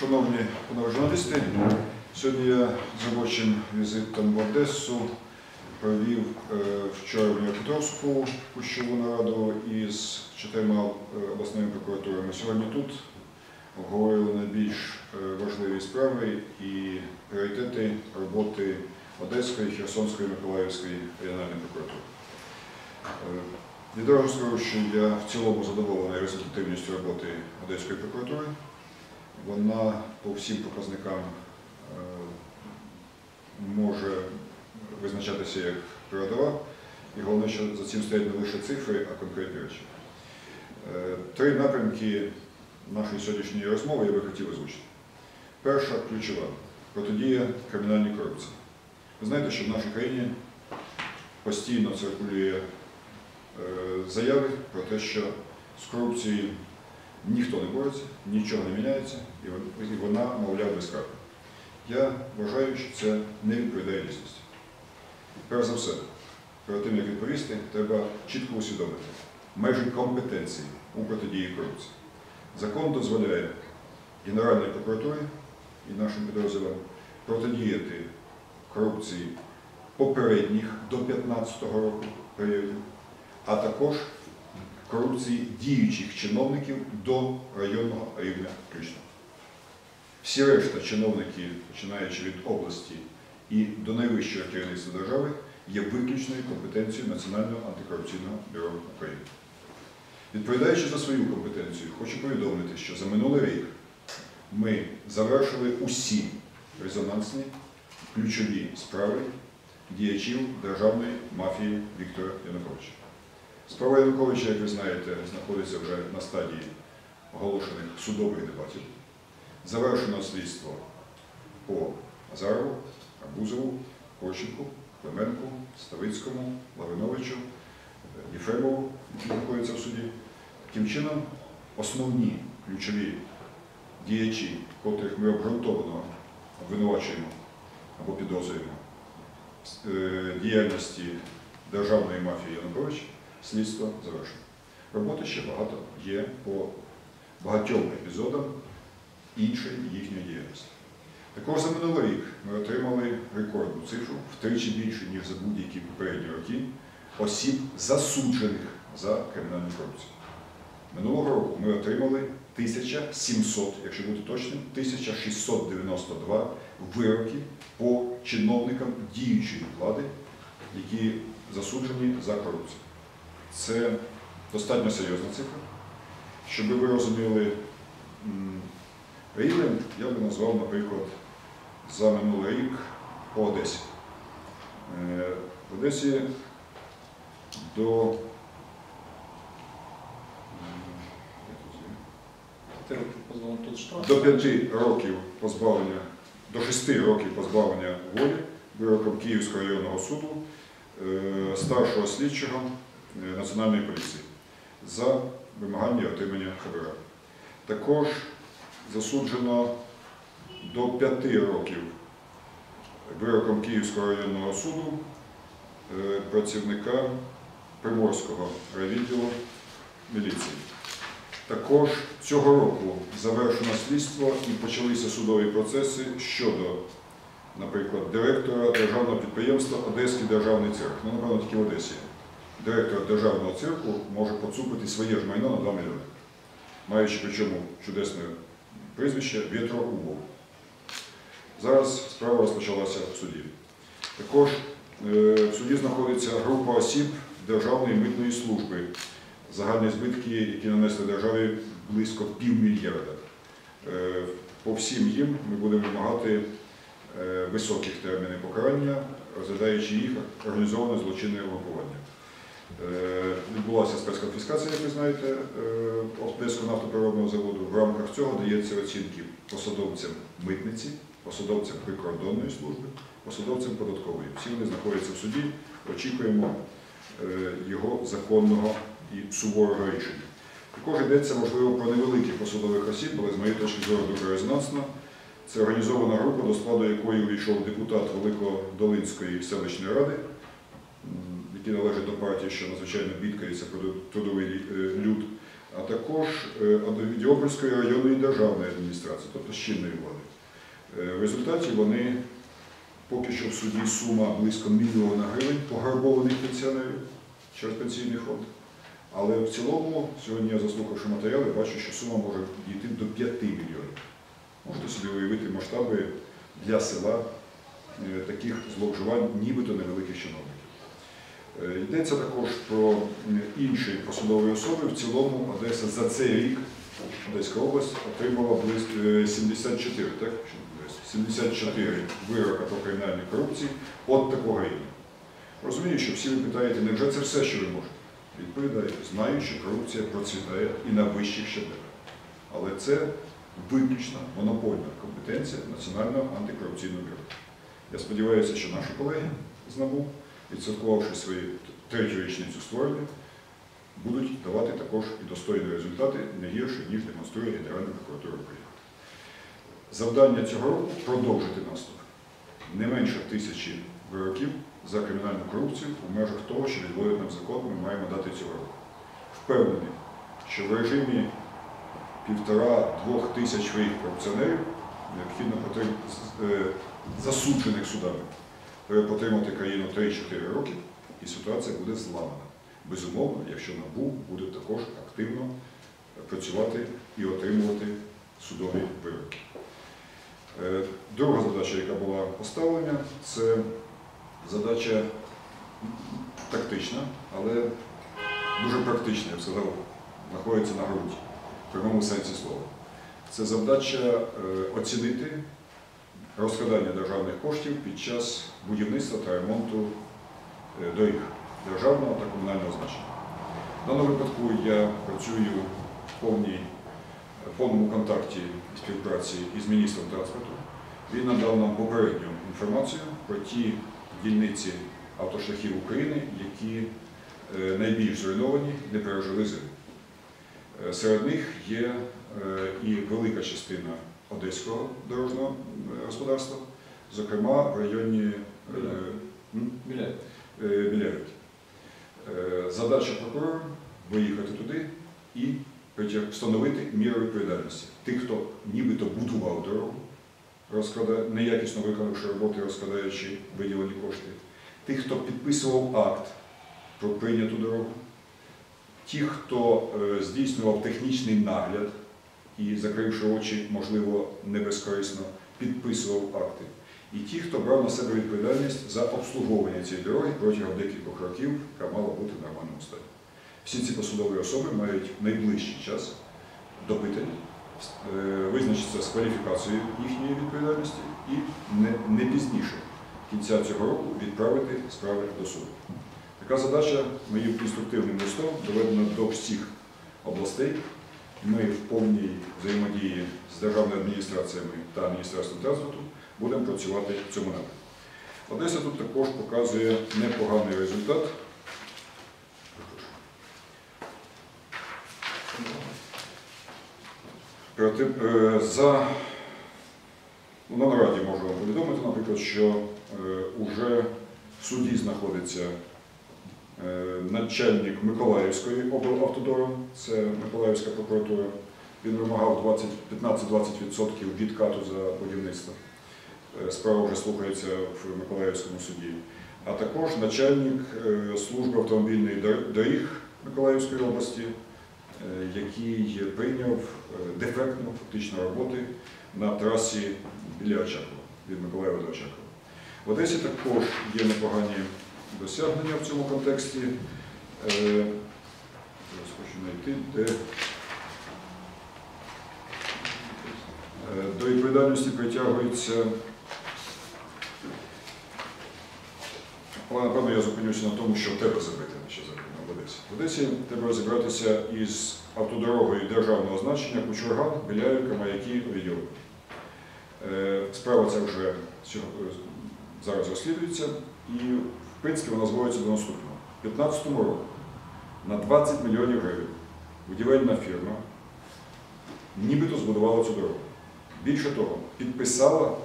Шановні панове журналісти, сьогодні я з робочим візитом в Одесу провів е, вчора в Дніпропетровську кущову нараду із чотирма е, обласними прокуратурами. Сьогодні тут обговорили найбільш е, важливі справи і пріоритети роботи Одеської, Херсонської, Миколаївської регіональної прокуратури. Відразу скажу, що я в цілому задоволений результативністю роботи Одеської прокуратури. Вона по всім показникам е, може визначатися як передова. І головне, що за цим стоять не лише цифри, а конкретні речі. Е, Три напрямки нашої сьогоднішньої розмови я би хотів озвучити. Перша ключова протидія кримінальній корупції. Ви знаєте, що в нашій країні постійно циркулює е, заяви про те, що з корупцією ніхто не бореться, нічого не міняється, і вона, мовляв, безкарна. Я вважаю, що це не відповідає дійсності. Перш за все, перед тим, як відповісти, треба чітко усвідомити межі компетенції у протидії корупції. Закон дозволяє Генеральній прокуратурі і нашим підрозділам протидіяти корупції попередніх до 2015 року періодів, а також корупції діючих чиновників до районного рівня включно. Всі решта чиновники, починаючи від області і до найвищого керівництва держави, є виключною компетенцією Національного антикорупційного бюро України. Відповідаючи за свою компетенцію, хочу повідомити, що за минулий рік ми завершили усі резонансні ключові справи діячів державної мафії Віктора Януковича. Справа Януковича, як ви знаєте, знаходиться вже на стадії оголошених судових дебатів. Завершено слідство по Азарову, Арбузову, Корченку, Клименку, Ставицькому, Лавриновичу, Єфремову, які знаходяться в суді. Таким чином, основні ключові діячі, котрих ми обґрунтовано обвинувачуємо або підозрюємо е, діяльності державної мафії Януковича, слідство завершено. Роботи ще багато є по багатьом епізодам іншої їхньої діяльності. Також за минулий рік ми отримали рекордну цифру втричі більше, ніж за будь-які попередні роки, осіб засуджених за кримінальну корупцію. Минулого року ми отримали 1700, якщо бути точним, 1692 вироки по чиновникам діючої влади, які засуджені за корупцію. Це достатньо серйозна цифра. Щоб ви розуміли рівень, я би назвав, наприклад, за минулий рік по Одесі. Е, В Одесі до до 5 років позбавлення, до 6 років позбавлення волі вироком Київського районного суду е, старшого слідчого Національної поліції за вимагання отримання ХБР. Також засуджено до 5 років вироком Київського районного суду е, працівника Приморського райвідділу міліції. Також цього року завершено слідство і почалися судові процеси щодо, наприклад, директора державного підприємства Одеський державний цирк. Ну, напевно, тільки в Одесі. Директор державного цирку може поцупити своє ж майно на 2 мільйони, маючи причому чудесне прізвище Вєтро Убов. Зараз справа розпочалася в суді. Також е, в суді знаходиться група осіб Державної митної служби, загальні збитки, які нанесли державі близько півмільярда. Е, По всім їм ми будемо вимагати е, високих термінів покарання, розглядаючи їх організоване злочинне угрупування. Е, Відбулася спецконфіскація, як ви знаєте, е, Одеського нафтопереробного заводу. В рамках цього дається оцінки посадовцям митниці, посадовцям прикордонної служби, посадовцям податкової. Всі вони знаходяться в суді, очікуємо е, його законного і суворого рішення. Також йдеться, можливо, про невеликих посадових осіб, але з моєї точки зору дуже резонансно. Це організована група, до складу якої увійшов депутат Великодолинської селищної ради, м, який належить до партії, що надзвичайно бідкається про трудовий е, люд, а також е, Авдіопольської районної державної адміністрації, тобто з чинної влади. Е, В результаті вони поки що в суді сума близько мільйона гривень пограбованих пенсіонерів через пенсійний фонд. Але в цілому, сьогодні я заслухавши матеріали, бачу, що сума може дійти до 5 мільйонів. Можете собі уявити масштаби для села таких зловживань, нібито невеликих чиновників. Е, Йдеться також про е, інші посадові особи. В цілому Одеса за цей рік, Одеська область, отримала близько е, 74, так? 74 вирока про кримінальні корупції от такого рівня. Розумію, що всі ви питаєте, невже це все, що ви можете? Відповідаю, знаю, що корупція процвітає і на вищих щаблях. Але це виключно монопольна компетенція Національного антикорупційного бюро. Я сподіваюся, що наші колеги з НАБУ, відсвяткувавши свою третю річницю створення, будуть давати також і достойні результати не гірше, ніж демонструє Генеральна прокуратура України. Завдання цього року продовжити наступ. Не менше тисячі вироків за кримінальну корупцію у межах того, що відводить нам закон, ми маємо дати цього року. Впевнений, що в режимі півтора-двох тисяч своїх корупціонерів необхідно е, засуджених судами потримати країну 3-4 роки, і ситуація буде зламана. Безумовно, якщо НАБУ буде також активно працювати і отримувати судові вироки. Е, Друга задача, яка була поставлена, це задача тактична, але дуже практична, я б сказав, знаходиться на ґрунті, в прямому сенсі слова. Це задача е, оцінити розкрадання державних коштів під час будівництва та ремонту е, доріг державного та комунального значення. В даному випадку я працюю в повній, повному контакті і співпраці із міністром транспорту. Він надав нам попередню інформацію про ті дільниці автошляхів України, які е, найбільш зруйновані, не пережили зиму. Е, Серед них є і велика частина одеського дорожнього е, господарства, зокрема в районі е, м? Біля. Е, Задача прокурора виїхати туди і встановити міру відповідальності. Тих, хто нібито будував дорогу, неякісно виконавши роботи, розкрадаючи виділені кошти, тих, хто підписував акт про прийняту дорогу, ті, хто здійснював технічний нагляд і, закривши очі, можливо, не безкорисно, підписував акти. І ті, хто брав на себе відповідальність за обслуговування цієї дороги протягом декількох років, яка мала бути в нормальному стані. Всі ці посадові особи мають найближчий час допитані, е, визначитися з кваліфікацією їхньої відповідальності і не, не пізніше кінця цього року відправити справи до суду. Така задача моїм інструктивним листом доведена до всіх областей. Ми в повній взаємодії з державними адміністраціями та Міністерством транспорту будемо працювати в цьому напрямку. Одеса тут також показує непоганий результат. Е, За ну, на нараді можу вам повідомити, наприклад, що е, уже в суді знаходиться е, начальник Миколаївської облавтодору, це Миколаївська прокуратура. Він вимагав 15-20% відкату за будівництво. Е, Справа вже слухається в Миколаївському суді. А також начальник е, служби автомобільних доріг Миколаївської області, е, який прийняв е, дефектну фактично роботи на трасі біля Очакова, від Миколаєва до Очакова. В Одесі також є непогані досягнення в цьому контексті. Е, Зараз хочу знайти, де Е, До відповідальності притягується. Але, напевно, я зупинюся на тому, що треба зробити ще зокрема в Одесі. В Одесі треба розібратися із автодорогою державного значення Кучурган, Біляївка, Маяки, Овідьово. Е, Справа ця вже зараз розслідується і, принципі, вона зводиться до наступного. У 2015 році на 20 мільйонів гривень будівельна фірма нібито збудувала цю дорогу. Більше того, підписала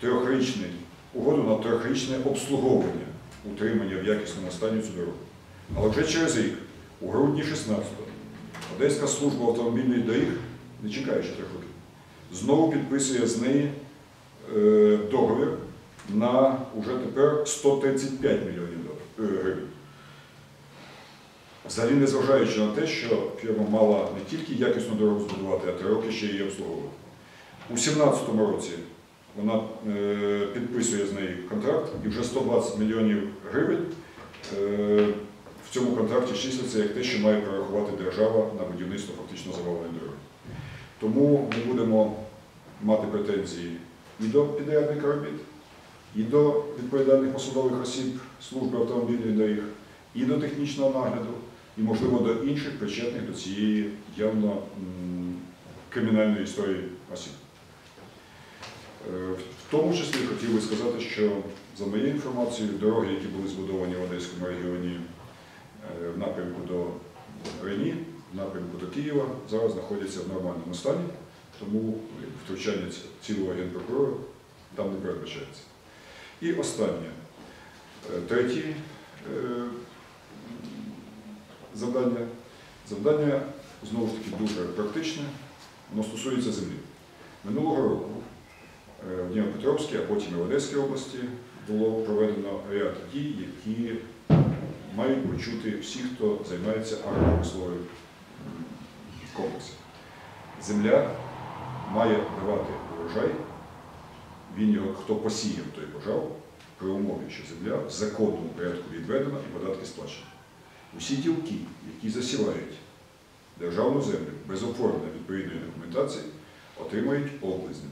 трьохрічний угоду на трьохрічне обслуговування утримання в якісному стані цю дорогу. Але вже через рік, у грудні 16-го, Одеська служба автомобільних доріг, не чекаючи трьох років, знову підписує з неї е, договір на уже тепер 135 мільйонів е, гривень. Взагалі не зважаючи на те, що фірма мала не тільки якісну дорогу збудувати, а три роки ще її обслуговувати. У 2017 році вона е, підписує з нею контракт і вже 120 мільйонів гривень е, в цьому контракті числиться як те, що має перерахувати держава на будівництво фактично заваленої дороги. Тому ми будемо мати претензії і до підрядника робіт, і до відповідальних посадових осіб служби автомобільних доріг, і до технічного нагляду, і, можливо, до інших причетних до цієї явно кримінальної історії осіб. Е, В тому числі хотів би сказати, що за моєю інформацією, дороги, які були збудовані в Одеському регіоні е, в напрямку до Рені, в напрямку до Києва, зараз знаходяться в нормальному стані, тому втручання цілого генпрокурора там не передбачається. І останнє, Е, третє е, завдання. Завдання знову ж таки дуже практичне, воно стосується землі. Минулого року е, в Дніпропетровській, а потім і в Одеській області було проведено ряд дій, які мають почути всі, хто займається агропромисловим комплексом. Земля має давати урожай, він його хто посіяв, той пожав, при умові, що земля в законному порядку відведена і податки сплачені. Усі ділки, які засівають державну землю без оформлення відповідної документації, отримають облизни.